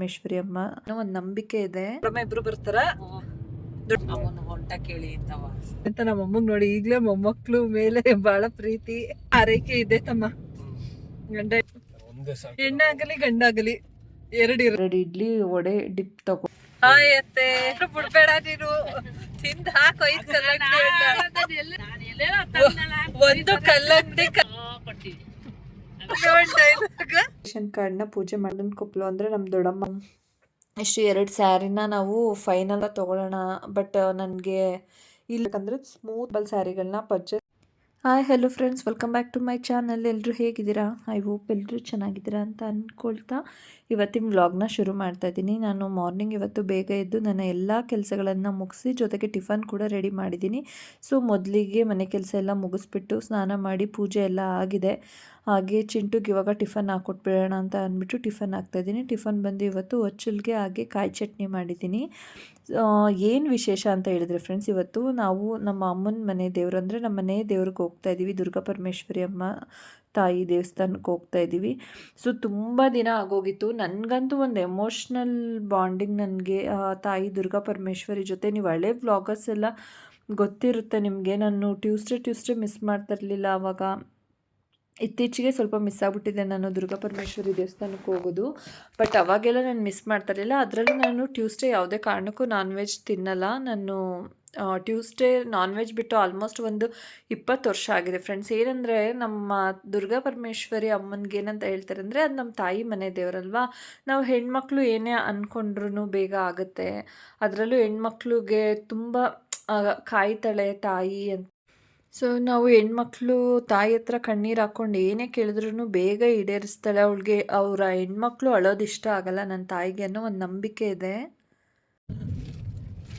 ಪರಮೇಶ್ವರಿ ಅಮ್ಮ. ಒಂದು ಒಂದ್ ನಂಬಿಕೆ ಇದೆ. ಇಬ್ರು ಬರ್ತಾರ? ಕೇಳಿ ಅಂತವ ಅಂತ ನಮ್ಮ ಅಮ್ಮಗ್ ನೋಡಿ ಈಗ್ಲೇ ಮೊಮ್ಮಕ್ಳು ಮೇಲೆ ಬಹಳ ಪ್ರೀತಿ ಆರೈಕೆ ಇದೆ ತಮ್ಮ. ಗಂಡ ಹೆಣ್ಣಾಗಲಿ ಗಂಡಾಗಲಿ ಎರಡು ಎರಡು ಇಡ್ಲಿ ವಡೆ ಡಿಪ್ ತಗೋ ಆಯತ್ತೆ ಬಿಡ್ಬೇಡ ನೀನು. ತಿಂದ ಹಣ್ಣು. ಒಂದು ಕಲ್ಲಂಗಡಿ ರೇಷನ್ ಕಾರ್ಡ್ನ ಪೂಜೆ ಮಾಡೋಣ ಕೊಪ್ಲು ಅಂದ್ರೆ ನಮ್ಮ ದೊಡ್ಡಮ್ಮ. ಇಷ್ಟು ಎರಡು ಸ್ಯಾರಿನ ನಾವು ಫೈನಲ್ ತಗೊಳ್ಳೋಣ. ಬಟ್ ನನಗೆ ಇಲ್ಲಕಂದ್ರೆ ಸ್ಮೂತ್ ಬಲ್ ಸ್ಯಾರಿಗಳನ್ನ purchase hi hello friends welcome back to my channel ಎಲ್ಲರೂ ಹೇಗಿದ್ದೀರಾ? ಐ ಹೋಪ್ ಎಲ್ಲರೂ ಚೆನ್ನಾಗಿದ್ದೀರಾ ಅಂತ ಅಂದ್ಕೊಳ್ತಾ ಇವತ್ತಿನ ವ್ಲಾಗ್ನ ಶುರು ಮಾಡ್ತಾ ಇದ್ದೀನಿ. ನಾನು ಮಾರ್ನಿಂಗ್ ಇವತ್ತು ಬೇಗ ಎದ್ದು ನನ್ನ ಎಲ್ಲ ಕೆಲಸಗಳನ್ನು ಮುಗಿಸಿ ಜೊತೆಗೆ ಟಿಫನ್ ಕೂಡ ರೆಡಿ ಮಾಡಿದ್ದೀನಿ. ಸೊ ಮೊದಲಿಗೆ ಮನೆ ಕೆಲಸ ಎಲ್ಲ ಮುಗಿಸ್ಬಿಟ್ಟು ಸ್ನಾನ ಮಾಡಿ ಪೂಜೆ ಎಲ್ಲ ಆಗಿದೆ. ಹಾಗೆ ಚಿಂಟುಗೆ ಇವಾಗ ಟಿಫನ್ ಹಾಕ್ಕೊಟ್ಬಿಡೋಣ ಅಂತ ಅಂದ್ಬಿಟ್ಟು ಟಿಫನ್ ಹಾಕ್ತಾಯಿದ್ದೀನಿ. ಟಿಫನ್ ಬಂದು ಇವತ್ತು ಒಚ್ಚಲ್ಗೆ ಹಾಗೆ ಕಾಯಿ ಚಟ್ನಿ ಮಾಡಿದ್ದೀನಿ. ಏನು ವಿಶೇಷ ಅಂತ ಹೇಳಿದ್ರೆ ಫ್ರೆಂಡ್ಸ್ ಇವತ್ತು ನಾವು ನಮ್ಮ ಅಮ್ಮನ ಮನೆ ದೇವರು ಅಂದರೆ ನಮ್ಮ ಮನೆ ದೇವ್ರಿಗೆ ಹೋಗ್ತಾ ಇದ್ದೀವಿ ದುರ್ಗಾ ಪರಮೇಶ್ವರಿ ಅಮ್ಮ ತಾಯಿ ದೇವಸ್ಥಾನಕ್ಕೆ ಹೋಗ್ತಾ ಇದ್ದೀವಿ ಸೊ ತುಂಬ ದಿನ ಆಗೋಗಿತ್ತು. ನನಗಂತೂ ಒಂದು ಎಮೋಷ್ನಲ್ ಬಾಂಡಿಂಗ್ ನನಗೆ ತಾಯಿ ದುರ್ಗಾ ಪರಮೇಶ್ವರಿ ಜೊತೆ. ನೀವು ಹಳೆ ವ್ಲಾಗರ್ಸ್ ಎಲ್ಲ ಗೊತ್ತಿರುತ್ತೆ ನಿಮಗೆ. ನಾನು ಟ್ಯೂಸ್ಡೇ ಟ್ಯೂಸ್ಡೇ ಮಿಸ್ ಮಾಡ್ತಿರ್ಲಿಲ್ಲ ಆವಾಗ ಇತ್ತೀಚೆಗೆ ಸ್ವಲ್ಪ ಮಿಸ್ ಆಗ್ಬಿಟ್ಟಿದೆ ನಾನು ದುರ್ಗಾ ಪರಮೇಶ್ವರಿ ದೇವಸ್ಥಾನಕ್ಕೆ ಹೋಗೋದು. ಬಟ್ ಅವಾಗೆಲ್ಲ ನಾನು ಮಿಸ್ ಮಾಡ್ತಾರಲಿಲ್ಲ ಅದರಲ್ಲೂ ನಾನು ಟ್ಯೂಸ್ಡೇ ಯಾವುದೇ ಕಾರಣಕ್ಕೂ ನಾನ್ ವೆಜ್ ತಿನ್ನಲ್ಲ. ನಾನು ಟ್ಯೂಸ್ಡೇ ನಾನ್ ವೆಜ್ ಬಿಟ್ಟು ಆಲ್ಮೋಸ್ಟ್ ಒಂದು ಇಪ್ಪತ್ತು ವರ್ಷ ಆಗಿದೆ. ಫ್ರೆಂಡ್ಸ್ ಏನಂದರೆ ನಮ್ಮ ದುರ್ಗಾ ಪರಮೇಶ್ವರಿ ಅಮ್ಮನಿಗೆ ಏನಂತ ಹೇಳ್ತಾರೆ ಅಂದರೆ ಅದು ನಮ್ಮ ತಾಯಿ ಮನೆ ದೇವರಲ್ವಾ? ನಾವು ಹೆಣ್ಮಕ್ಳು ಏನೇ ಅಂದ್ಕೊಂಡ್ರೂ ಬೇಗ ಆಗುತ್ತೆ. ಅದರಲ್ಲೂ ಹೆಣ್ಮಕ್ಳಿಗೆ ತುಂಬ ಕಾಯ್ತಾಳೆ ತಾಯಿ ಅಂತ. ಸೊ ನಾವು ಹೆಣ್ಮಕ್ಳು ತಾಯಿ ಹತ್ರ ಕಣ್ಣೀರು ಹಾಕ್ಕೊಂಡು ಏನೇ ಕೇಳಿದ್ರು ಬೇಗ ಈಡೇರಿಸ್ತಾಳೆ. ಅವಳಿಗೆ, ಅವರ ಹೆಣ್ಮಕ್ಳು ಅಳೋದು ಇಷ್ಟ ಆಗಲ್ಲ. ನನ್ನ ತಾಯಿಗೆ ಅನ್ನೋ ಒಂದು ನಂಬಿಕೆ ಇದೆ.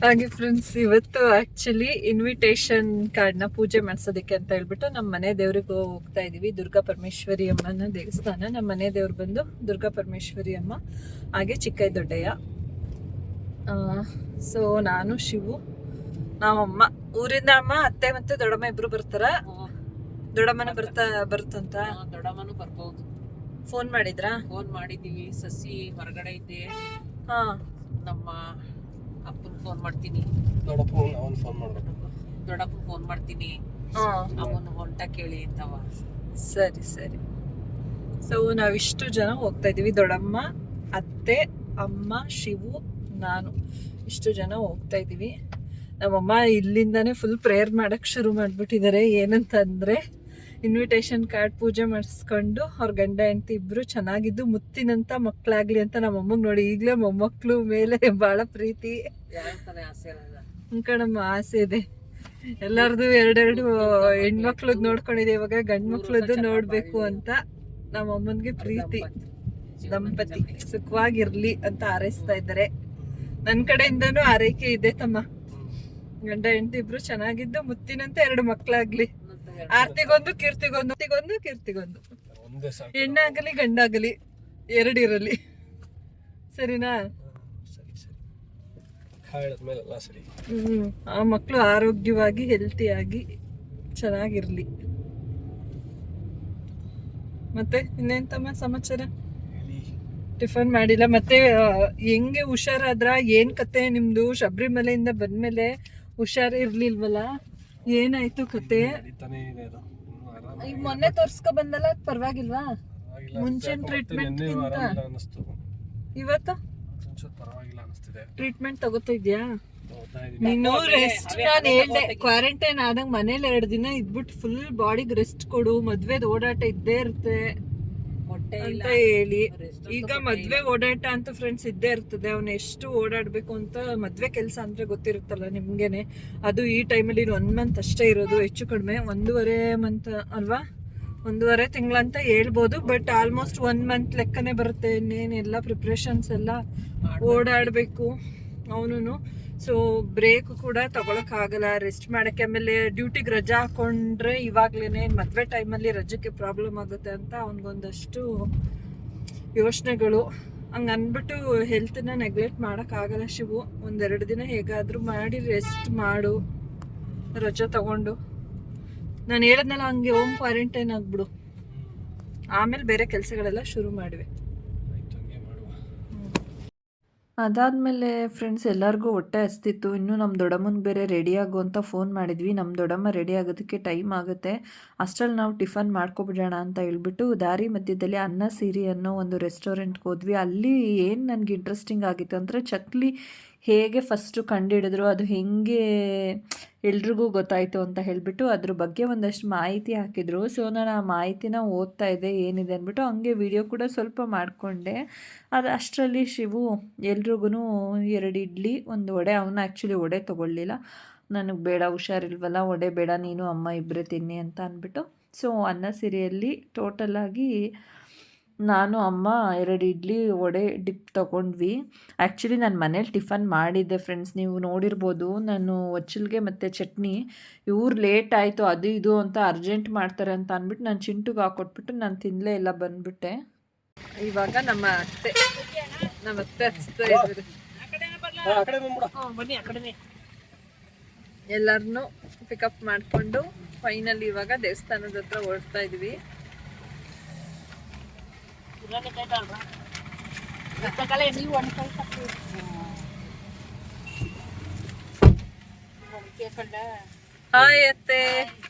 ಹಾಗೆ ಫ್ರೆಂಡ್ಸ್ ಇವತ್ತು ಆ್ಯಕ್ಚುಲಿ ಇನ್ವಿಟೇಷನ್ ಕಾರ್ಡ್ನ ಪೂಜೆ ಮಾಡಿಸೋದಕ್ಕೆ ಅಂತ ಹೇಳ್ಬಿಟ್ಟು ನಮ್ಮ ಮನೆ ದೇವ್ರಿಗೆ ಹೋಗ್ತಾ ಇದ್ದೀವಿ ದುರ್ಗಾ ಪರಮೇಶ್ವರಿ ಅಮ್ಮನ ದೇವಸ್ಥಾನ. ನಮ್ಮ ಮನೆ ದೇವ್ರು ಬಂದು ದುರ್ಗಾ ಪರಮೇಶ್ವರಿ ಅಮ್ಮ, ಹಾಗೆ ಚಿಕ್ಕ ದೊಡ್ಡಯ್ಯ ಸೊ ನಾನು ಶಿವು. ನಾವಮ್ಮ ಊರಿಂದ ಅಮ್ಮ ಅತ್ತೆ ಮತ್ತೆ ದೊಡ್ಡಮ್ಮ ಇಬ್ರು ಬರ್ತಾರ. ದೊಡ್ಡಮ್ಮನ ಬರ್ತಾ ಬರ್ತಂತ ದೊಡ್ಡಮ್ಮನು ಬರ್ಬೋದು. ಫೋನ್ ಮಾಡಿದ್ರಾ? ಫೋನ್ ಮಾಡಿದೀವಿ. ಸಸಿ ಹೊರಗಡೆ ಇದ್ದೆ ಹಾ. ನಮ್ಮ ಅಪ್ಪನ್ ಫೋನ್ ಮಾಡ್ತೀನಿ. ದೊಡ್ಡಪ್ಪ ಅವನು ಫೋನ್ ಮಾಡ್ಬೇಕು. ದೊಡ್ಡಪ್ಪ ಫೋನ್ ಮಾಡ್ತೀನಿ. ಹಾ. ಅವನು ಹೊಂಟ ಕೇಳಿ ಅಂತವ. ಸರಿ ಸರಿ. ಸೊ ನಾವಿಷ್ಟು ಜನ ಹೋಗ್ತಾ ಇದೀವಿ ದೊಡ್ಡಮ್ಮ ಅತ್ತೆ ಅಮ್ಮ ಶಿವು ನಾನು. ಇಷ್ಟು ಜನ ಹೋಗ್ತಾ ಇದೀವಿ ನಮ್ಮಮ್ಮ ಇಲ್ಲಿಂದಾನೇ ಫುಲ್ ಪ್ರೇಯರ್ ಮಾಡಕ್ ಶುರು ಮಾಡ್ಬಿಟ್ಟಿದ್ದಾರೆ. ಏನಂತಂದರೆ ಇನ್ವಿಟೇಷನ್ ಕಾರ್ಡ್ ಪೂಜೆ ಮಾಡಿಸ್ಕೊಂಡು ಅವ್ರ ಗಂಡ ಹೆಂಡತಿ ಇಬ್ಬರು ಚೆನ್ನಾಗಿದ್ದು ಮುತ್ತಿನಂತ ಮಕ್ಕಳಾಗಲಿ ಅಂತ ನಮ್ಮಮ್ಮಗ್ ನೋಡಿ. ಈಗಲೇ ಮೊಮ್ಮಕ್ಕಳು ಮೇಲೆ ಬಹಳ ಪ್ರೀತಿ. ಕಣಮ್ಮ ಆಸೆ ಇದೆ. ಎಲ್ಲರದು ಎರಡೆರಡು ಹೆಣ್ಮಕ್ಳದ್ ನೋಡ್ಕೊಂಡಿದೆ. ಇವಾಗ ಗಂಡ್ ಮಕ್ಳದ್ದು ನೋಡ್ಬೇಕು ಅಂತ ನಮ್ಮ ಅಮ್ಮನ್ಗೆ ಪ್ರೀತಿ ದಂಪತಿ. ಸುಖವಾಗಿರ್ಲಿ ಅಂತ ಹಾರೈಸ್ತಾ ಇದ್ದಾರೆ. ನನ್ ಕಡೆಯಿಂದನೂ ಆರೈಕೆ ಇದೆ ತಮ್ಮ. ಗಂಡ ಹೆಂಡತಿ ಇಬ್ರು ಚೆನ್ನಾಗಿದ್ದು ಮುತ್ತಿನಂತೆ ಎರಡು ಮಕ್ಳಾಗ್ಲಿ. ಆರ್ತಿಗೊಂದು ಕೀರ್ತಿಗೊಂದು ಕೀರ್ತಿಗೊಂದು. ಕೀರ್ತಿಗೊಂದು ಹೆಣ್ಣಾಗಲಿ ಗಂಡಾಗಲಿ ಎರಡಿರಲಿ. ಸರಿನಾ? ಹ್ಮ್ ಆ ಮಕ್ಕಳು ಆರೋಗ್ಯವಾಗಿ ಹೆಲ್ತಿಯಾಗಿ ಚೆನ್ನಾಗಿರ್ಲಿ. ಮತ್ತೆ ಇನ್ನೇನ್ ತಮ್ಮ ಸಮಾಚಾರ? ಟಿಫನ್ ಮಾಡಿಲ್ಲ. ಮತ್ತೆ ಹೆಂಗೆ ಹುಷಾರಾದ್ರ? ಏನ್ ಕತೆ? ನಿಮ್ದು ಶಬರಿಮಲೆಯಿಂದ ಬಂದ್ಮೇಲೆ ಹುಷಾರ್ ಇರ್ಲಿಲ್ವಲ್ಲ? ಏನಾಯ್ತು ಕತೆ? ಈಗ ಮೊನ್ನೆ ತೋರ್ಸ್ಕೊ ಬಂದಲ್ಲ ಅದ್ ಪರವಾಗಿಲ್ವಾ ಮುಂಚೆ ಮುಂಚಿನ ಅನ್ನಿಸ್ತು. ಇವತ್ತು? ಒಂಚೂರು ಪರವಾಗಿಲ್ಲ ಅನಿಸ್ತಿದೆ ಟ್ರೀಟ್ಮೆಂಟ್ ತಗೋತಾ ಇದ್ಯಾ? ನೀನು ರೆಸ್ಟ್ ನಾನು ಹೇಳ್ದೆ ಕ್ವಾರಂಟೈನ್ ಆದಂಗ ಮನೇಲಿ ಎರಡು ದಿನ ಇದ್ಬಿಟ್ಟು ಫುಲ್ ಬಾಡಿಗೆ ರೆಸ್ಟ್ ಕೊಡು ಮದ್ವೆದ್ ಓಡಾಟ ಇದ್ದೇ ಇರುತ್ತೆ. ಅಂತ ಹೇಳಿ. ಈಗ ಮದ್ವೆ ಓಡಾಟ ಅಂತ ಫ್ರೆಂಡ್ಸ್ ಇದ್ದೇ ಇರ್ತದೆ ಅವ್ನ ಎಷ್ಟು ಓಡಾಡ್ಬೇಕು ಅಂತ ಮದ್ವೆ ಕೆಲಸ ಅಂದ್ರೆ ಗೊತ್ತಿರುತ್ತಲ್ಲ ನಿಮ್ಗೆನೆ ಅದು ಈ ಟೈಮಲ್ಲಿ ಒನ್ ಮಂತ್ ಅಷ್ಟೇ ಇರೋದು ಹೆಚ್ಚು ಕಡಿಮೆ ಒಂದೂವರೆ ಮಂತ್ ಅಲ್ವಾ ಒಂದೂವರೆ ತಿಂಗಳಂತ ಹೇಳ್ಬೋದು ಬಟ್ ಆಲ್ಮೋಸ್ಟ್ ಒನ್ ಮಂತ್ ಲೆಕ್ಕನೇ ಬರುತ್ತೆ ಇನ್ನೇನೆಲ್ಲ ಪ್ರಿಪ್ರೇಷನ್ಸ್ ಎಲ್ಲ ಓಡಾಡಬೇಕು ಅವನು ಸೊ ಬ್ರೇಕ್ ಕೂಡ ತಗೊಳಕ್ಕಾಗಲ್ಲ. ರೆಸ್ಟ್ ಮಾಡಕ್ಕೆ ಆಮೇಲೆ ಡ್ಯೂಟಿಗೆ ರಜಾ ಹಾಕೊಂಡ್ರೆ ಇವಾಗ್ಲೇನೆ ಮದುವೆ ಟೈಮಲ್ಲಿ ರಜಕ್ಕೆ ಪ್ರಾಬ್ಲಮ್ ಆಗುತ್ತೆ ಅಂತ ಅವನಿಗೊಂದಷ್ಟು ಯೋಚನೆಗಳು. ಹಂಗೆ ಅನ್ಬಿಟ್ಟು ಹೆಲ್ತನ್ನ ನೆಗ್ಲೆಕ್ಟ್ ಮಾಡೋಕ್ಕಾಗಲ್ಲ ಶಿವು. ಒಂದೆರಡು ದಿನ ಹೇಗಾದರೂ ಮಾಡಿ ರೆಸ್ಟ್ ಮಾಡು. ರಜೆ ತಗೊಂಡು. ನಾನು ಹೇಳಿದ್ನಲ್ಲ ಹಂಗೆ ಹೋಮ್ ಕ್ವಾರಂಟೈನ್ ಆಗ್ಬಿಡು. ಆಮೇಲೆ ಬೇರೆ ಕೆಲಸಗಳೆಲ್ಲ ಶುರು ಮಾಡಿವೆ. ಅದಾದಮೇಲೆ ಫ್ರೆಂಡ್ಸ್ ಎಲ್ಲರಿಗೂ ಹೊಟ್ಟೆ ಹಸ್ತಿತ್ತು. ಇನ್ನೂ ನಮ್ಮ ದೊಡ್ಡಮ್ಮನ ಬೇರೆ ರೆಡಿ ಅಂತ ಫೋನ್ ಮಾಡಿದ್ವಿ. ನಮ್ಮ ದೊಡ್ಡಮ್ಮ ರೆಡಿ ಆಗೋದಕ್ಕೆ ಟೈಮ್ ಆಗುತ್ತೆ. ಅಷ್ಟರಲ್ಲಿ ನಾವು ಟಿಫನ್ ಮಾಡ್ಕೊಬಿಡೋಣ ಅಂತ ಹೇಳ್ಬಿಟ್ಟು ದಾರಿ ಮಧ್ಯದಲ್ಲಿ ಅನ್ನ ಸಿರಿ ಅನ್ನೋ ಒಂದು ರೆಸ್ಟೋರೆಂಟ್ಗೆ ಹೋದ್ವಿ. ಅಲ್ಲಿ ಏನು ನನಗೆ ಇಂಟ್ರೆಸ್ಟಿಂಗ್ ಆಗಿತ್ತು ಅಂದರೆ ಚಕ್ಲಿ ಹೇಗೆ ಫಸ್ಟು ಕಂಡುಹಿಡಿದ್ರು ಅದು ಹೇಗೆ ಎಲ್ರಿಗೂ ಗೊತ್ತಾಯಿತು ಅಂತ ಹೇಳಿಬಿಟ್ಟು ಅದ್ರ ಬಗ್ಗೆ ಒಂದಷ್ಟು ಮಾಹಿತಿ ಹಾಕಿದ್ರು. ಸೊ ನಾನು ಆ ಮಾಹಿತಿನ ಓದ್ತಾ ಇದ್ದೆ, ಏನಿದೆ ಅಂದ್ಬಿಟ್ಟು ಹಂಗೆ ವಿಡಿಯೋ ಕೂಡ ಸ್ವಲ್ಪ ಮಾಡಿಕೊಂಡೆ. ಅದು ಅಷ್ಟರಲ್ಲಿ ಶಿವು ಎಲ್ರಿಗೂ ಎರಡು ಇಡ್ಲಿ, ಒಂದು ವಡೆ. ಅವನು ಆ್ಯಕ್ಚುಲಿ ವಡೆ ತೊಗೊಳ್ಳಿಲ್ಲ. ನನಗೆ ಬೇಡ, ಹುಷಾರಿಲ್ವಲ್ಲ, ವಡೆ ಬೇಡ, ನೀನು, ಅಮ್ಮ ಇಬ್ಬರೇ ತಿನ್ನಿ ಅಂತ ಅಂದ್ಬಿಟ್ಟು. ಸೊ ಅನ್ನ ಸಿರಿಯಲ್ಲಿ ಟೋಟಲಾಗಿ ನಾನು ಅಮ್ಮ ಎರಡು ಇಡ್ಲಿ ವಡೆ ಡಿಪ್ ತೊಗೊಂಡ್ವಿ. ಆ್ಯಕ್ಚುಲಿ ನಾನು ಮನೇಲಿ ಟಿಫನ್ ಮಾಡಿದ್ದೆ ಫ್ರೆಂಡ್ಸ್ ನೀವು ನೋಡಿರ್ಬೋದು ನಾನು ಒಚ್ಚಲ್ಗೆ ಮತ್ತು ಚಟ್ನಿ. ಇವ್ರು ಲೇಟ್ ಆಯಿತು ಅದು ಇದು ಅಂತ ಅರ್ಜೆಂಟ್ ಮಾಡ್ತಾರೆ ಅಂತ ಅಂದ್ಬಿಟ್ಟು ನಾನು ಚಿಂಟುಗೆ ಹಾಕೊಟ್ಬಿಟ್ಟು ನಾನು ತಿನ್ನಲೇ ಇಲ್ಲ ಬಂದ್ಬಿಟ್ಟೆ. ಇವಾಗ ನಮ್ಮ ಅತ್ತೆ ನಮ್ಮ ಅತ್ತೆ ಹಚ್ತಾ ಇದ್ರು ಎಲ್ಲರನ್ನೂ ಪಿಕಪ್ ಮಾಡಿಕೊಂಡು ಫೈನಲ್ ಇವಾಗ ದೇವಸ್ಥಾನದ ಹತ್ರ ಹೊರಡ್ತಾ ಇದ್ವಿ. ನೀವು ಹಾಯ್ ಅತ್ತೆ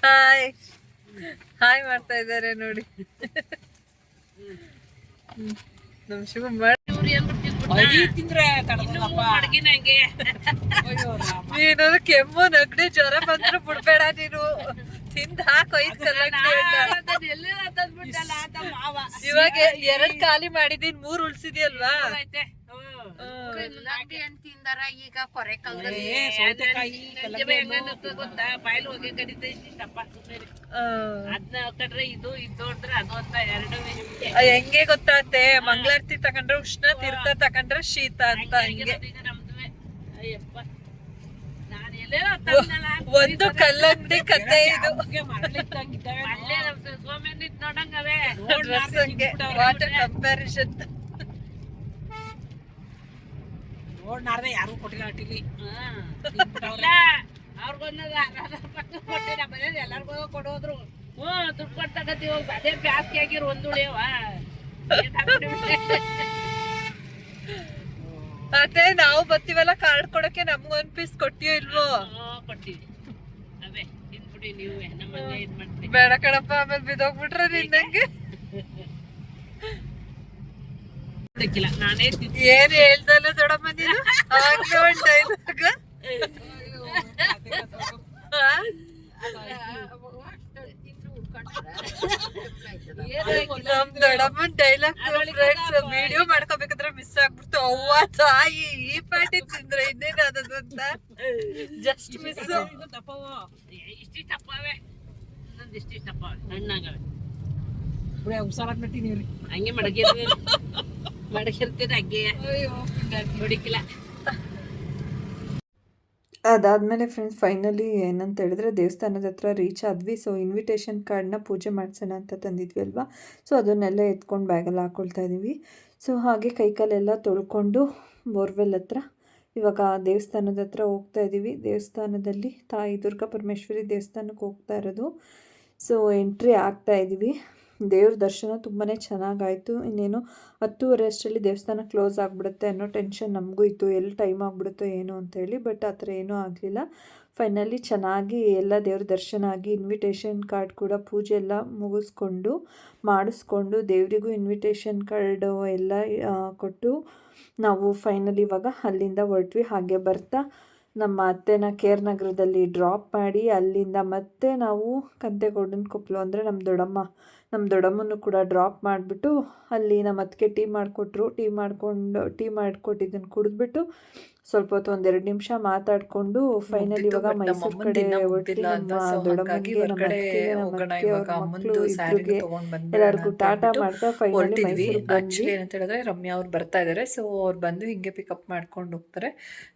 ಹಾಯ್ ಹಾಯ್ ಮಾಡ್ತಾ ಇದ್ದಾರೆ ನೋಡಿ. ನಮ್ ಶಿವ ಮಾಡ್ ತಿಂದ್ರೆ ಅಡ್ಗಿನಂಗೆ ನೀನು ಕೆಮ್ಮು ನಗಡಿ ಜ್ವರ ಬಂದ್ರು ಬಿಡ್ಬೇಡ ನೀನು. ತಿಂದ ಹಾಕ್. ಇವಾಗ ಎರಡ್ ಖಾಲಿ ಮಾಡಿದೀನಿ ಮೂರ್ ಉಳ್ಸಿದ್ಯಲ್ವಾ? ತಿಂದಾರ ಈಗ ಕೊರೆ ಗೊತ್ತಾ? ಬಾಯ್ಲು ಹೋಗಿ ಕಡಿತ ಇಷ್ಟಪ್ಪ ಅದ್ನ ಇದು ಇದು ನೋಡಿದ್ರೆ ಅದು ಅಂತ ಎರಡು ಹೆಂಗೆ ಗೊತ್ತಾತೆ ಮಂಗಳಾರತಿ ತಗೊಂಡ್ರೆ ಉಷ್ಣ ತೀರ್ಥ ತಗೊಂಡ್ರೆ ಶೀತ ಅಂತ ಹಂಗೆ ನಮ್ದುವೆ. ಅಯ್ಯಪ್ಪ. ತಂದ್ನಲ್ಲ, ಒಂದು ಕಲ್ಲಂಗಡಿ ಕತೆ ಇದು. ವಾಟರ್ ಕಂಪ್ಯಾರಿಸನ್ ನೋಡ್ನಾರ್ದೆ ಯಾರು ಕೊಟ್ಟಿಲ್ಲ ಅಟ್ಟಿಲಿ. ಅವ್ರಿಗೊಂದದ ಪಕ್ಕ ಕೊಟ್ಟೆ ನಮ್ಮ ಮನೇಲಿ ಎಲ್ಲಾರ್ಗೂ ಕೊಡೋದ್ರು. ಹ್ಞೂ ದುಡ್ಡು ಕೊಟ್ಟು ತಗತೀವಿ ಅದೇ ಬ್ಯಾಸ್ಗೆ ಆಗಿರೋ ಒಂದು ಉಳಿಯವ ಅದೇ ನಾವು ಬರ್ತೀವಲ್ಲ ಕಾರ್ಡ್ ಕೊಡಕ್ಕೆ ನಮ್ಗೆ ಒಂದ್ ಪೀಸ್ ಕೊಟ್ಟಿಯೋ ಇಲ್ವೋ? ಕೊಟ್ಟಿವಿ. ಅವೇ ತಿನ್ಬಿಡಿ ನೀವು ನಮ್ಮಂಗೆ ಇದ್ ಮಾಡ್ತೀವಿ ಬೇಡ ಕಣಪ್ಪ ಆಮೇಲೆ ಬಿದೋಗ್ಬಿಟ್ರೆ ನಿನ್ನಂಗೆ ನಾನೇ ಏನ್ ಹೇಳ್ದಲ್ಲ ದೊಡಮ್ಮ ನೀನು? ಆಗ್ಲೇ ಒಂದ್ ಡೈಲಾಗ್ ದೊಡ್ಡಮ್ಮನ್ ಡೈಲಾಗ್ ವಿಡಿಯೋ ಮಾಡ್ಕೋಬೇಕಾದ್ರೆ ಮಿಸ್ ಆಗ್ಬಿಡ್ತು. ಅವ್ವ ತಾಯಿ ಈ ಪ್ಯಾಟಿ ತಿಂದ್ರೆ ಇನ್ನೇನ್ ಅದದು ಅಂತ ಜಸ್ಟ್ ಮಿಸ್ ಹಂಗೆ ಮಡಗಿರ್ತೀನಿ ಮಡಗಿರ್ತೀರಿ ಹಂಗೆ. ಹೊಡಿಕಿಲ್ಲ. ಅದಾದಮೇಲೆ ಫ್ರೆಂಡ್ಸ್ ಫೈನಲಿ ಏನಂತ ಹೇಳಿದ್ರೆ ದೇವಸ್ಥಾನದ ಹತ್ರ ರೀಚ್ ಆದ್ವಿ. ಸೊ ಇನ್ವಿಟೇಷನ್ ಕಾರ್ಡ್ನ ಪೂಜೆ ಮಾಡಿಸೋಣ ಅಂತ ತಂದಿದ್ವಿ ಅಲ್ವಾ? ಸೊ ಅದನ್ನೆಲ್ಲ ಎತ್ಕೊಂಡು ಬ್ಯಾಗಲ್ಲಿ ಹಾಕ್ಕೊಳ್ತಾ ಇದ್ದೀವಿ ಸೊ ಹಾಗೆ ಕೈಕಾಲೆಲ್ಲ ತೊಳ್ಕೊಂಡು ಬೋರ್ವೆಲ್ ಹತ್ರ ಇವಾಗ ದೇವಸ್ಥಾನದ ಹತ್ರ ಹೋಗ್ತಾ ಇದ್ದೀವಿ ದೇವಸ್ಥಾನದಲ್ಲಿ ತಾಯಿ ದುರ್ಗಾ ಪರಮೇಶ್ವರಿ ದೇವಸ್ಥಾನಕ್ಕೆ ಹೋಗ್ತಾ ಇರೋದು. ಸೊ ಎಂಟ್ರಿ ಆಗ್ತಾ ಇದ್ದೀವಿ ದೇವ್ರ ದರ್ಶನ ತುಂಬಾ ಚೆನ್ನಾಗಾಯಿತು. ಇನ್ನೇನು ಹತ್ತೂವರೆ ಅಷ್ಟರಲ್ಲಿ ದೇವಸ್ಥಾನ ಕ್ಲೋಸ್ ಆಗಿಬಿಡುತ್ತೆ ಅನ್ನೋ ಟೆನ್ಷನ್ ನಮಗೂ ಇತ್ತು. ಎಲ್ಲಿ ಟೈಮ್ ಆಗಿಬಿಡುತ್ತೋ ಏನೋ ಅಂತೇಳಿ ಬಟ್ ಆ ಥರ ಏನೂ ಆಗಲಿಲ್ಲ. ಫೈನಲಿ ಚೆನ್ನಾಗಿ ಎಲ್ಲ ದೇವ್ರ ದರ್ಶನ ಆಗಿ ಇನ್ವಿಟೇಷನ್ ಕಾರ್ಡ್ ಕೂಡ ಪೂಜೆ ಎಲ್ಲ ಮುಗಿಸ್ಕೊಂಡು, ಮಾಡಿಸ್ಕೊಂಡು ದೇವರಿಗೂ ಇನ್ವಿಟೇಷನ್ ಕಾರ್ಡು ಎಲ್ಲ ಕೊಟ್ಟು ನಾವು ಫೈನಲಿ ಇವಾಗ ಅಲ್ಲಿಂದ ಹೊರಟ್ವಿ. ಹಾಗೆ ಬರ್ತಾ ನಮ್ಮ ಅತ್ತೆನ ಕೇರ್ ನಗರದಲ್ಲಿ ಡ್ರಾಪ್ ಮಾಡಿ ಅಲ್ಲಿಂದ ಮತ್ತೆ ನಾವು ಕಂತೆಗೌಡನ ಕೊಪ್ಪಲು ಅಂದರೆ ನಮ್ಮ ದೊಡ್ಡಮ್ಮ ನಮ್ಮ ದೊಡ್ಡಮ್ಮನೂ ಕೂಡ ಡ್ರಾಪ್ ಮಾಡಿಬಿಟ್ಟು ಅಲ್ಲಿ ನಮ್ಮ ಅತ್ತಿಗೆ ಟೀ ಮಾಡಿಕೊಟ್ರು. ಟೀ ಮಾಡಿಕೊಂಡು ಟೀ ಮಾಡಿಕೊಟ್ಟಿದ್ದನ್ನು ಕುಡಿದ್ಬಿಟ್ಟು ಸ್ವಲ್ಪ ಹೊತ್ತು ಒಂದೆರಡು ನಿಮಿಷ ಮಾತಾಡಿಕೊಂಡು ಫೈನಲ್ ಇವಾಗ ಮೈಸೂರು ಕಡೆ ಎಲ್ಲರಿಗೂ ಟಾಟಾ ಮಾಡ್ತಾ ಫೈನಲಿ ಆಕ್ಚುಲಿ ಏನಂತ ಹೇಳಿದ್ರೆ ರಮ್ಯಾ ಅವ್ರು ಬರ್ತಾ ಇದ್ದಾರೆ ಸೊ ಅವ್ರು ಬಂದು ಹಿಂಗೆ ಪಿಕಪ್ ಮಾಡ್ಕೊಂಡು ಹೋಗ್ತಾರೆ.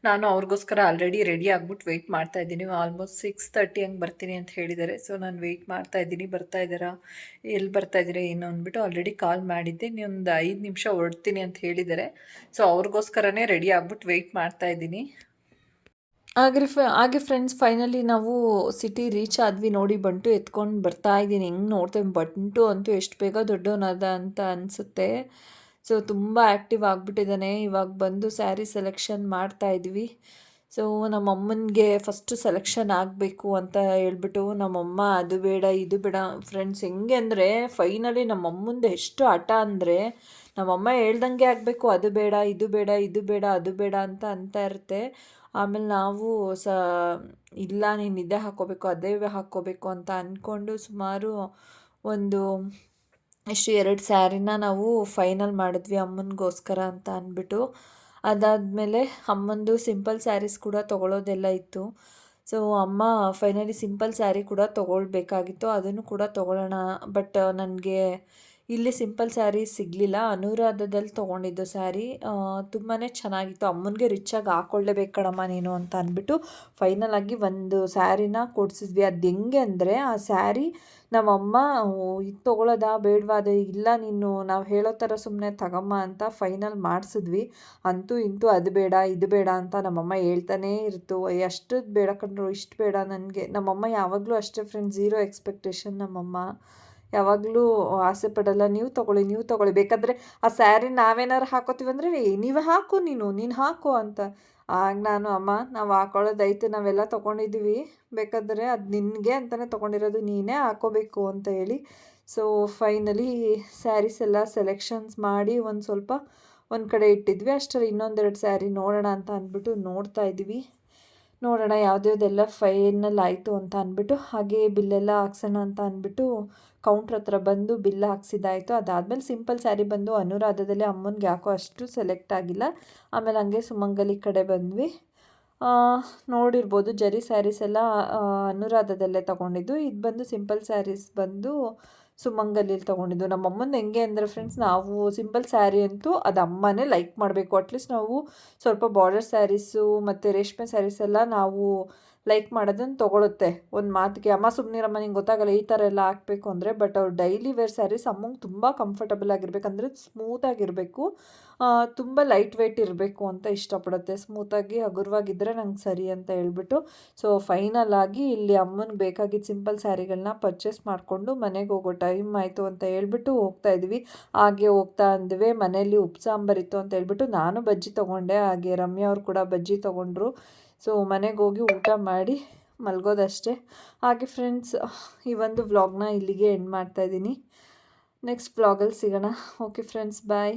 ನಾನು ಅವ್ರಿಗೋಸ್ಕರ ಆಲ್ರೆಡಿ ರೆಡಿ ಆಗ್ಬಿಟ್ಟು ವೆಯ್ಟ್ ಮಾಡ್ತಾ ಇದ್ದೀನಿ. ಆಲ್ಮೋಸ್ಟ್ ಸಿಕ್ಸ್ ತರ್ಟಿ ಹಂಗೆ ಬರ್ತೀನಿ ಅಂತ ಹೇಳಿದ್ದಾರೆ. ಸೊ ನಾನು ವೆಯ್ಟ್ ಮಾಡ್ತಾ ಇದ್ದೀನಿ. ಬರ್ತಾ ಇದ್ದಾರಾ? ಎಲ್ಲಿ ಬರ್ತಾ ಇದ್ದೀರಾ ಏನು ಅಂದ್ಬಿಟ್ಟು ಆಲ್ರೆಡಿ ಕಾಲ್ ಮಾಡಿದ್ದೆ. ಒಂದು ಐದು ನಿಮಿಷ ಹೊರಡ್ತೀನಿ ಅಂತ ಹೇಳಿದ್ದಾರೆ ಸೊ ಅವ್ರಿಗೋಸ್ಕರನೇ ರೆಡಿ ಆಗ್ಬಿಟ್ಟು ವೆಯ್ಟ್ ಮಾಡ್ತಾ ಇದ್ದೀನಿ. ಹಾಗೆ ಹಾಗೆ ಫ್ರೆಂಡ್ಸ್ ಫೈನಲಿ ನಾವು ಸಿಟಿ ರೀಚ್ ಆದ್ವಿ ನೋಡಿ ಬಂಟು ಎತ್ಕೊಂಡು ಬರ್ತಾ ಇದ್ದೀನಿ. ಹೆಂಗೆ ನೋಡ್ತೇವೆ ಬಂಟು ಅಂತೂ ಎಷ್ಟು ಬೇಗ ದೊಡ್ಡವನಾದ ಅಂತ ಅನಿಸುತ್ತೆ. ಸೊ ತುಂಬ ಆ್ಯಕ್ಟಿವ್ ಆಗಿಬಿಟ್ಟಿದ್ದಾನೆ. ಇವಾಗ ಬಂದು ಸ್ಯಾರಿ ಸೆಲೆಕ್ಷನ್ ಮಾಡ್ತಾ ಇದ್ವಿ. ಸೊ ನಮ್ಮಮ್ಮನಿಗೆ ಫಸ್ಟು ಸೆಲೆಕ್ಷನ್ ಆಗಬೇಕು ಅಂತ ಹೇಳ್ಬಿಟ್ಟು ನಮ್ಮಮ್ಮ ಅದು ಬೇಡ, ಇದು ಬೇಡ. ಫ್ರೆಂಡ್ಸ್ ಹೆಂಗೆ ಅಂದರೆ ಫೈನಲಿ ನಮ್ಮಮ್ಮಂದು ಎಷ್ಟು ಹಠ ಅಂದರೆ ನಮ್ಮಮ್ಮ ಹೇಳ್ದಂಗೆ ಆಗಬೇಕು, ಅದು ಬೇಡ, ಇದು ಬೇಡ ಇದು ಬೇಡ, ಅದು ಬೇಡ ಅಂತ ಅಂತ ಇರುತ್ತೆ. ಆಮೇಲೆ ನಾವು ಸ, ಇಲ್ಲ, ನೀನು ಇದೇ ಹಾಕ್ಕೋಬೇಕು, ಅದೇ ಹಾಕ್ಕೋಬೇಕು ಅಂತ ಅಂದ್ಕೊಂಡು ಸುಮಾರು ಒಂದು ಎಷ್ಟು, ಎರಡು ಸ್ಯಾರಿನ ನಾವು ಫೈನಲ್ ಮಾಡಿದ್ವಿ ಅಮ್ಮನಿಗೋಸ್ಕರ ಅಂತ ಅಂದ್ಬಿಟ್ಟು ಅದಾದಮೇಲೆ ಅಮ್ಮಂದು ಸಿಂಪಲ್ ಸ್ಯಾರೀಸ್ ಕೂಡ ತೊಗೊಳೋದೆಲ್ಲ ಇತ್ತು. ಸೊ ಅಮ್ಮ ಫೈನಲಿ ಸಿಂಪಲ್ ಸ್ಯಾರಿ ಕೂಡ ತೊಗೊಳ್ಬೇಕಾಗಿತ್ತು. ಅದನ್ನು ಕೂಡ ತೊಗೊಳ್ಳೋಣ. ಬಟ್ ನನಗೆ ಇಲ್ಲಿ ಸಿಂಪಲ್ ಸ್ಯಾರಿ ಸಿಗಲಿಲ್ಲ. ಅನುರಾಧದಲ್ಲಿ ತೊಗೊಂಡಿದ್ದು ಸ್ಯಾರಿ. ತುಂಬಾ ಚೆನ್ನಾಗಿತ್ತು. ಅಮ್ಮನಿಗೆ ರಿಚ್ಚಾಗಿ ಹಾಕ್ಕೊಳ್ಳೇಬೇಕು ಕಣಮ್ಮ ನೀನು ಅಂತ ಅಂದ್ಬಿಟ್ಟು ಫೈನಲ್ ಆಗಿ ಒಂದು ಸ್ಯಾರಿನ ಕೊಡಿಸಿದ್ವಿ. ಅದು ಹೆಂಗೆ ಅಂದರೆ ಆ ಸ್ಯಾರಿ ನಮ್ಮಮ್ಮ ಇದು ತೊಗೊಳೋದಾ? ಬೇಡವಾ? ಅದು ಇಲ್ಲ ನೀನು. ನಾವು ಹೇಳೋ ಥರ ಸುಮ್ಮನೆ ತಗಮ್ಮ ಅಂತ ಫೈನಲ್ ಮಾಡಿಸಿದ್ವಿ. ಅಂತೂ ಇಂತೂ ಅದು ಬೇಡ, ಇದು ಬೇಡ ಅಂತ ನಮ್ಮಮ್ಮ ಹೇಳ್ತಾನೇ ಇರ್ತು. ಎಷ್ಟು ಬೇಡ ಕಂಡ್ರು ಇಷ್ಟು ಬೇಡ ನನಗೆ. ನಮ್ಮಮ್ಮ ಯಾವಾಗಲೂ ಅಷ್ಟೇ ಫ್ರೆಂಡ್ ಝೀರೋ ಎಕ್ಸ್ಪೆಕ್ಟೇಷನ್ ನಮ್ಮಮ್ಮ. ಯಾವಾಗಲೂ ಆಸೆ ಪಡಲ್ಲ, ನೀವು ತೊಗೊಳ್ಳಿ ನೀವು ತೊಗೊಳ್ಳಿ. ಬೇಕಾದರೆ ಆ ಸ್ಯಾರಿ ನಾವೇನಾರು ಹಾಕೋತೀವಿ ಅಂದರೆ ನೀವು ಹಾಕು ನೀನು ನೀನು ಹಾಕು ಅಂತ. ಆಗ ನಾನು, ಅಮ್ಮ, ನಾವು ಹಾಕೊಳ್ಳೋದೈತೆ ನಾವೆಲ್ಲ ತೊಗೊಂಡಿದ್ದೀವಿ ಬೇಕಾದರೆ ಅದು ನಿನಗೆ ಅಂತಲೇ ತೊಗೊಂಡಿರೋದು, ನೀನೇ ಹಾಕೋಬೇಕು ಅಂತ ಹೇಳಿ. ಸೊ ಫೈನಲಿ ಸ್ಯಾರೀಸ್ ಎಲ್ಲ ಸೆಲೆಕ್ಷನ್ಸ್ ಮಾಡಿ ಒಂದು ಸ್ವಲ್ಪ ಒಂದು ಕಡೆ ಇಟ್ಟಿದ್ವಿ. ಅಷ್ಟರಲ್ಲಿ ಇನ್ನೊಂದೆರಡು ಸ್ಯಾರಿ ನೋಡೋಣ ಅಂತ ಅಂದ್ಬಿಟ್ಟು ನೋಡ್ತಾ ಇದ್ದೀವಿ. ನೋಡೋಣ, ಯಾವುದ್ಯಾವ್ದೆಲ್ಲ ಫೈನಲ್ ಆಯಿತು ಅಂತ ಅಂದ್ಬಿಟ್ಟು, ಹಾಗೆ ಬಿಲ್ಲೆಲ್ಲ ಹಾಕ್ಸೋಣ ಅಂತ ಅಂದ್ಬಿಟ್ಟು ಕೌಂಟ್ರ್ ಹತ್ರ ಬಂದು ಬಿಲ್ ಹಾಕ್ಸಿದ್ದಾಯಿತು. ಅದಾದಮೇಲೆ ಸಿಂಪಲ್ ಸ್ಯಾರಿ ಬಂದು ಅನುರಾಧದಲ್ಲಿ ಅಮ್ಮನಿಗೆ ಯಾಕೋ ಅಷ್ಟು ಸೆಲೆಕ್ಟ್ ಆಗಿಲ್ಲ. ಆಮೇಲೆ ಹಂಗೆ ಸುಮಂಗಲಿ ಕಡೆ ಬಂದ್ವಿ. ನೋಡಿರ್ಬೋದು ಜರಿ ಸ್ಯಾರೀಸ್ ಎಲ್ಲ ಅನುರಾಧದಲ್ಲೇ ತೊಗೊಂಡಿದ್ದು. ಇದು ಬಂದು ಸಿಂಪಲ್ ಸ್ಯಾರೀಸ್ ಬಂದು ಸುಮಂಗಲಿಯಲ್ಲಿ ತೊಗೊಂಡಿದ್ದು. ನಮ್ಮ ಅಮ್ಮನ ಹೆಂಗೆ ಅಂದರೆ ಫ್ರೆಂಡ್ಸ್ ನಾವು ಸಿಂಪಲ್ ಸ್ಯಾರಿ ಅಂತೂ ಅದು ಅಮ್ಮನೇ ಲೈಕ್ ಮಾಡಬೇಕು. ಅಟ್ಲೀಸ್ಟ್ ನಾವು ಸ್ವಲ್ಪ ಬಾರ್ಡರ್ ಸ್ಯಾರೀಸು ಮತ್ತು ರೇಷ್ಮೆ ಸ್ಯಾರೀಸ್ ಎಲ್ಲ ನಾವು ಲೈಕ್ ಮಾಡೋದನ್ನು ತೊಗೊಳುತ್ತೆ. ಒಂದು ಮಾತಿಗೆ, ಅಮ್ಮ ಸುಮ್ಮನಿರಮ್ಮ ನಿಂಗೆ ಗೊತ್ತಾಗಲ್ಲ ಈ ಥರ ಎಲ್ಲ ಹಾಕಬೇಕು ಅಂದರೆ ಬಟ್ ಅವ್ರು ಡೈಲಿ ವೇರ್ ಸ್ಯಾರೀಸ್ ಅಮ್ಮಂಗೆ ತುಂಬ ಕಂಫರ್ಟಬಲ್ ಆಗಿರ್ಬೇಕಂದ್ರೆ ಸ್ಮೂತಾಗಿರಬೇಕು ತುಂಬ ಲೈಟ್ ವೆಯ್ಟ್ ಇರಬೇಕು ಅಂತ ಇಷ್ಟಪಡುತ್ತೆ. ಸ್ಮೂತಾಗಿ ಹಗುರವಾಗಿದ್ದರೆ ನಂಗೆ ಸರಿ ಅಂತ ಹೇಳ್ಬಿಟ್ಟು. ಸೊ ಫೈನಲ್ ಆಗಿ ಇಲ್ಲಿ ಅಮ್ಮನಿಗೆ ಬೇಕಾಗಿದ್ದ ಸಿಂಪಲ್ ಸ್ಯಾರಿಗಳನ್ನ ಪರ್ಚೇಸ್ ಮಾಡಿಕೊಂಡು ಮನೆಗೆ ಹೋಗೋ ಟೈಮ್ ಆಯಿತು ಅಂತ ಹೇಳ್ಬಿಟ್ಟು ಹೋಗ್ತಾ ಇದ್ವಿ. ಹಾಗೆ ಹೋಗ್ತಾ ಅಂದ್ವಿ. ಮನೆಯಲ್ಲಿ ಉಪ್ಸಾಂಬಾರಿತ್ತು ಅಂತ ಹೇಳ್ಬಿಟ್ಟು ನಾನು ಬಜ್ಜಿ ತೊಗೊಂಡೆ. ಹಾಗೆ ರಮ್ಯಾ ಅವ್ರು ಕೂಡ ಬಜ್ಜಿ ತೊಗೊಂಡ್ರು. ಸೊ ಮನೆಗೆ ಹೋಗಿ ಊಟ ಮಾಡಿ ಮಲಗೋದಷ್ಟೇ. ಹಾಗೆ ಫ್ರೆಂಡ್ಸ್ ಈ ಒಂದು ವ್ಲಾಗ್ನ ಇಲ್ಲಿಗೆ ಎಂಡ್ ಮಾಡ್ತಾಯಿದ್ದೀನಿ ನೆಕ್ಸ್ಟ್ ವ್ಲಾಗಲ್ಲಿ ಸಿಗೋಣ. Okay friends bye